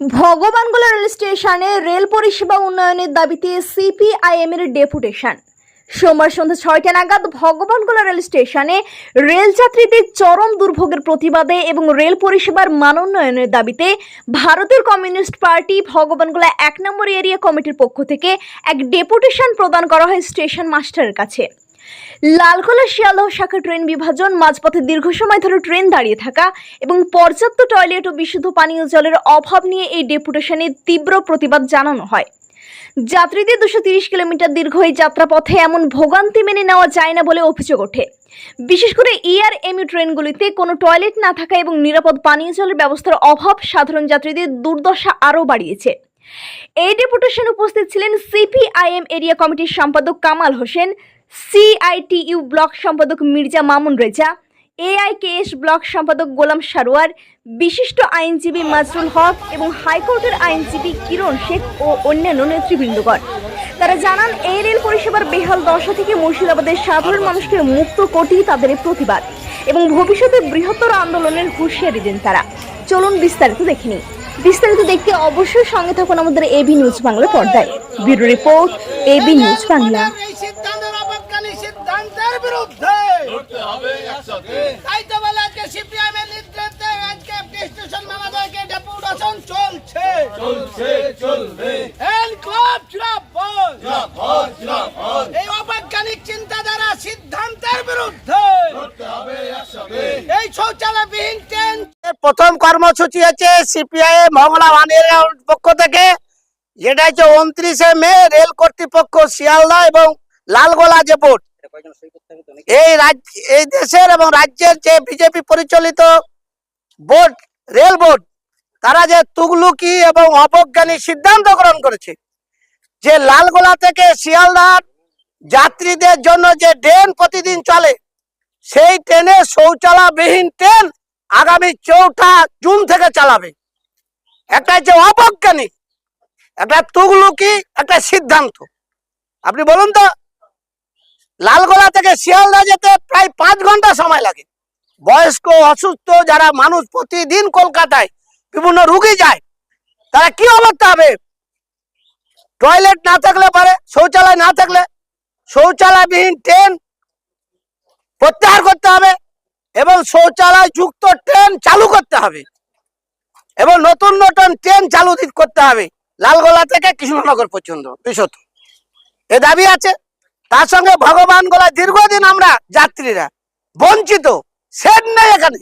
Bhagwangola rail স্টেশনে rail পরিষেবা উন্নয়নের দাবিতে সিপিআইএম এর ডেপুটেশন। সোমবার সন্ধ্যা ছয়টা নাগাদ ভগবানগোলা রেল স্টেশনে রেল যাত্রীদের চরম দুর্ভোগের প্রতিবাদে এবং রেল পরিষেবার মান উন্নয়নের দাবিতে ভারতের কমিউনিস্ট পার্টি ভগবানগোলা এক নম্বর এরিয়া কমিটির পক্ষ থেকে এক ডেপুটেশন প্রদান করা হয় স্টেশন মাস্টারের কাছে। লালগোলা শিয়ালদহ শাখা ট্রেন বিভাজন, মাঝপথে দীর্ঘ সময় ধরে ট্রেন দাঁড়িয়ে থাকা এবং পর্যাপ্ত টয়লেট ও বিশুদ্ধ পানীয় জলের অভাব নিয়ে এই ডেপুটেশনে তীব্র প্রতিবাদ জানানো হয়। যাত্রীদের দুশো তিরিশ কিলোমিটার দীর্ঘ এই যাত্রাপথে এমন ভোগান্তি মেনে নেওয়া যায় না বলে অভিযোগ ওঠে। বিশেষ করে ইয়ার এমইউ ট্রেনগুলিতে কোনো টয়লেট না থাকা এবং নিরাপদ পানীয় জলের ব্যবস্থার অভাব সাধারণ যাত্রীদের দুর্দশা আরও বাড়িয়েছে। এই ডেপুটেশন উপস্থিত ছিলেন সিপিআইএম এরিয়া কমিটির সম্পাদক কামাল হোসেন সিআইটিইউ ব্লক সম্পাদক মির্জা মামুন রেজা এআইকেএস ব্লক সম্পাদক গোলাম সারোয়ার, বিশিষ্ট আইনজীবী মাজরুল হক এবং হাইকোর্টের আইনজীবী কিরণ শেখ ও অন্যান্য নেতৃবৃন্দগণ। তারা জানান, এই রেল পরিষেবার বেহাল দশা থেকে মুর্শিদাবাদের সাধারণ মানুষকে মুক্ত করতেই তাদের প্রতিবাদ এবং ভবিষ্যতে বৃহত্তর আন্দোলনের হুঁশিয়ারি দেন তারা। চলুন বিস্তারিত দেখে বিস্তারিত দেখতে অবশ্যই সঙ্গে থাকুন আমাদের এবি নিউজ বাংলা পর্দায়। Bureau report A B news Bangla এই সিদ্ধান্তের অবজ্ঞানী সিদ্ধান্তের বিরুদ্ধে করতে হবে একসাথে তাই তো বলে আজকে সিপিআইএম এর নেতৃত্বে আজকে স্টেশন ম্যানেজারকে ডেপুটেশন চলছে। চলছে চলবে। এল ক্লাব জিরাফত জিরাফত জিরাফত এই অবৈজ্ঞানিক চিন্তাধারা সিদ্ধান্তের বিরুদ্ধে। এই শৌচালয়বিহীন ট্রেন। প্রথম কর্মসূচি হচ্ছে সিপিআই মংলা ওয়ানের পক্ষ থেকে। যেটা হচ্ছে উনত্রিশে মে রেল কর্তৃপক্ষ শিয়ালদা এবং লালগোলা যে বোর্ড। এই রাজ্য, এই দেশের এবং রাজ্যের যে বিজেপি পরিচালিত বোর্ড, রেল বোর্ড, তারা যে তুগলুকি এবং অবজ্ঞানী সিদ্ধান্ত গ্রহণ করেছে, যে লালগোলা থেকে শিয়ালদার যাত্রীদের জন্য যে ট্রেন প্রতিদিন চলে, সেই ট্রেনে শৌচালয়বিহীন ট্রেন আগামী চৌঠা জুন থেকে চালাবে। একটা হচ্ছে অবজ্ঞানিক একটা তুগলুকি, একটা সিদ্ধান্ত। আপনি বলুন তো লালগোলা থেকে শিয়ালদা যেতে প্রায় পাঁচ ঘণ্টা সময় লাগে। বয়স্ক, অসুস্থ যারা মানুষ প্রতিদিন কলকাতায় বিভিন্ন রুগী যায়, তারা কি অবস্থা হবে? টয়লেট না থাকলে পারে, শৌচালয় না থাকলে। শৌচালয়বিহীন ট্রেন প্রত্যাহার করতে হবে এবং শৌচালয় যুক্ত ট্রেন চালু করতে হবে এবং নতুন নতুন ট্রেন চালু করতে হবে। লালগোলা থেকে কৃষ্ণনগর পর্যন্ত বিশত এ দাবি আছে। তার সঙ্গে ভগবান গোলা দীর্ঘদিন আমরা যাত্রীরা, বঞ্চিত সেট নেই এখানে।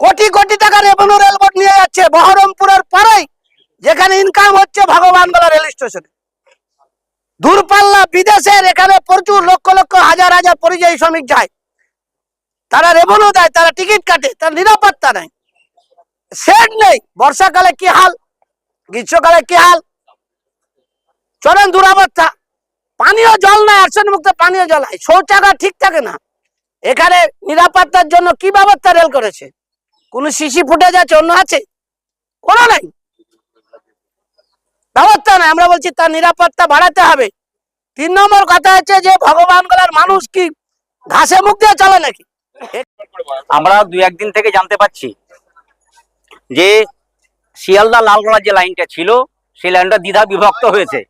কোটি কোটি টাকা রেভিনিউ রেলবোর্ড নিয়ে যাচ্ছে, বহরমপুরের পরেই যেখানে ইনকাম হচ্ছে ভগবান গোলা রেল স্টেশনে দূরপাল্লা বিদেশের এখানে প্রচুর লক্ষ লক্ষ, হাজার হাজার পরিযায়ী শ্রমিক যায়। তারা রেভিনিউ দেয়, তারা টিকিট কাটে, তার নিরাপত্তা নেই। সেট নেই, বর্ষাকালে কি হাল, গ্রীষ্মকালে কি হাল? চরম দুরাবস্থা। পানীয় জল নাই আর্সেন মুক্ত পানীয় জল নাই, শৌচাগার ঠিক থাকে না। এখানে নিরাপত্তার জন্য কি ব্যবস্থা রেল করেছে? কোন শিশি ফুটে যাচ্ছে অন্য আছে? কোনো নাই। ব্যবস্থা নাই, আমরা বলছি তার নিরাপত্তা বাড়াতে হবে। তিন নম্বর কথা হচ্ছে যে ভগবান গলার মানুষ কি ঘাসে মুখ দিয়ে চলে নাকি? আমরা দুই একদিন থেকে জানতে পাচ্ছি যে শিয়ালদা লালগোলা যে লাইনটা ছিল, সেই লাইনটা দ্বিধা বিভক্ত হয়েছে।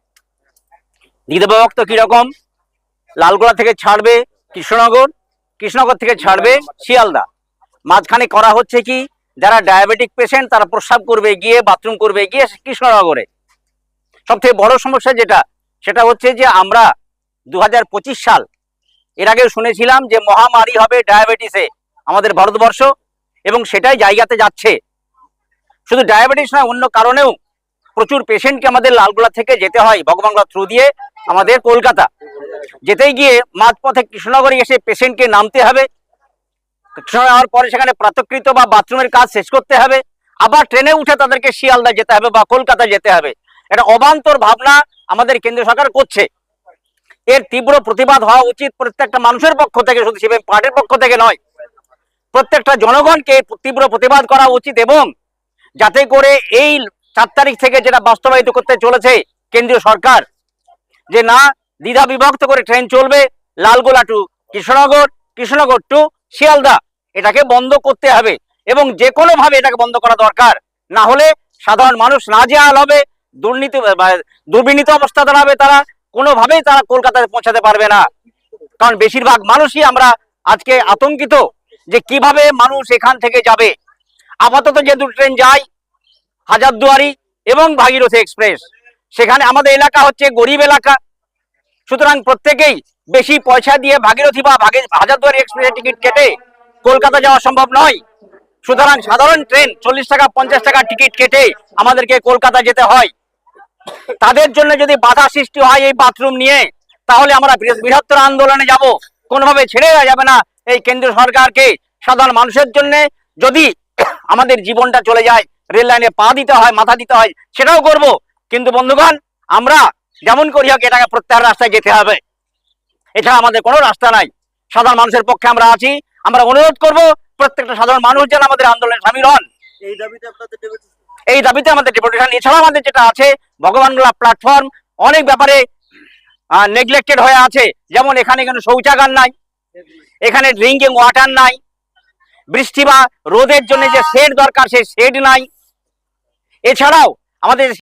দ্বিধা বিভক্ত কীরকম? লালগোলা থেকে ছাড়বে কৃষ্ণনগর কৃষ্ণনগর থেকে ছাড়বে শিয়ালদা। মাঝখানে করা হচ্ছে কি? যারা ডায়াবেটিক পেশেন্ট তারা প্রস্রাব করবে গিয়ে বাথরুম করবে গিয়ে কৃষ্ণনগরে। সব থেকে বড় সমস্যা যেটা, সেটা হচ্ছে যে আমরা দু হাজার পঁচিশ সাল, এর আগেও শুনেছিলাম যে মহামারী হবে ডায়াবেটিসে আমাদের ভারতবর্ষ, এবং সেটাই জায়গাতে যাচ্ছে। শুধু ডায়াবেটিস নয়, অন্য কারণেও প্রচুর পেশেন্টকে আমাদের লালগোলা থেকে যেতে হয় ভগবানগোলা থ্রু দিয়ে। আমাদের কলকাতা। যেতে গিয়ে মাঝপথে কৃষ্ণনগরে এসে পেশেন্টকে নামতে হবে। কৃষ্ণনগর পরে সেখানে প্রাতকৃত বা বাথরুমের কাজ শেষ করতে হবে। আবার ট্রেনে উঠে তাদেরকে শিয়ালদা যেতে হবে বা কলকাতা যেতে হবে। এটা অবান্তর ভাবনা আমাদের কেন্দ্র সরকার করছে। এর তীব্র প্রতিবাদ হওয়া উচিত প্রত্যেকটা মানুষের পক্ষ থেকে, শুধু সিপিএম পার্টির পক্ষ থেকে নয়। প্রত্যেকটা জনগণকে তীব্র প্রতিবাদ করা উচিত এবং যাতে করে এই চার তারিখ থেকে যেটা বাস্তবায়িত করতে চলেছে কেন্দ্রীয় সরকার যে না, দ্বিধা বিভক্ত করে ট্রেন চলবে লালগোলা টু কৃষ্ণনগর কৃষ্ণনগর টু শিয়ালদা। এটাকে বন্ধ করতে হবে এবং যে কোনো ভাবে এটাকে বন্ধ করা দরকার। না হলে সাধারণ মানুষ না নাজেহাল হবে, দুর্নীতি দুর্বিনীত অবস্থা দাঁড়াবে তারা, কোনোভাবেই তারা কলকাতায় পৌঁছাতে পারবে না। কারণ বেশিরভাগ মানুষই আমরা আজকে আতঙ্কিত যে কীভাবে মানুষ এখান থেকে যাবে। আপাতত যে দুটো ট্রেন যায়, হাজারদুয়ারি এবং ভাগীরথী এক্সপ্রেস সেখানে আমাদের এলাকা হচ্ছে গরিব এলাকা। সুতরাং প্রত্যেকেই বেশি পয়সা দিয়ে ভাগীরথী বা হাজারদুয়ারি এক্সপ্রেসের টিকিট কেটে কলকাতা যাওয়া সম্ভব নয়। সুতরাং সাধারণ ট্রেন চল্লিশ টাকা, পঞ্চাশ টাকা টিকিট কেটে আমাদেরকে কলকাতা যেতে হয়। তাদের জন্য যদি বাধা সৃষ্টি হয় এই বাথরুম নিয়ে, তাহলে আমরা বৃহ- বৃহত্তর আন্দোলনে যাব। কোনোভাবে ছেড়ে দেওয়া যাবে না এই কেন্দ্রীয় সরকারকে। সাধারণ মানুষের জন্য যদি আমাদের জীবনটা চলে যায়, রেল লাইনে পা দিতে হয়, মাথা দিতে হয়, সেটাও করব। কিন্তু বন্ধুগণ আমরা যেমন করি হোক এটাকে প্রত্যাহার রাস্তায় যেতে হবে। এছাড়া আমাদের কোনো রাস্তা নাই। সাধারণ মানুষের পক্ষে আমরা আছি। আমরা অনুরোধ করব প্রত্যেকটা সাধারণ মানুষ যেন আমাদের আন্দোলনে সামিল হন। এই দাবিতে আমাদের ডেপুটেশন এছাড়া আমাদের যেটা আছে ভগবানগোলা প্ল্যাটফর্ম অনেক ব্যাপারে নেগলেক্টেড হয়ে আছে। যেমন এখানে কোনো শৌচাগার নাই এখানে ড্রিঙ্কিং ওয়াটার নাই বৃষ্টি বা রোদের জন্য যে শেড দরকার সেই শেড নাই। এছাড়াও আমাদের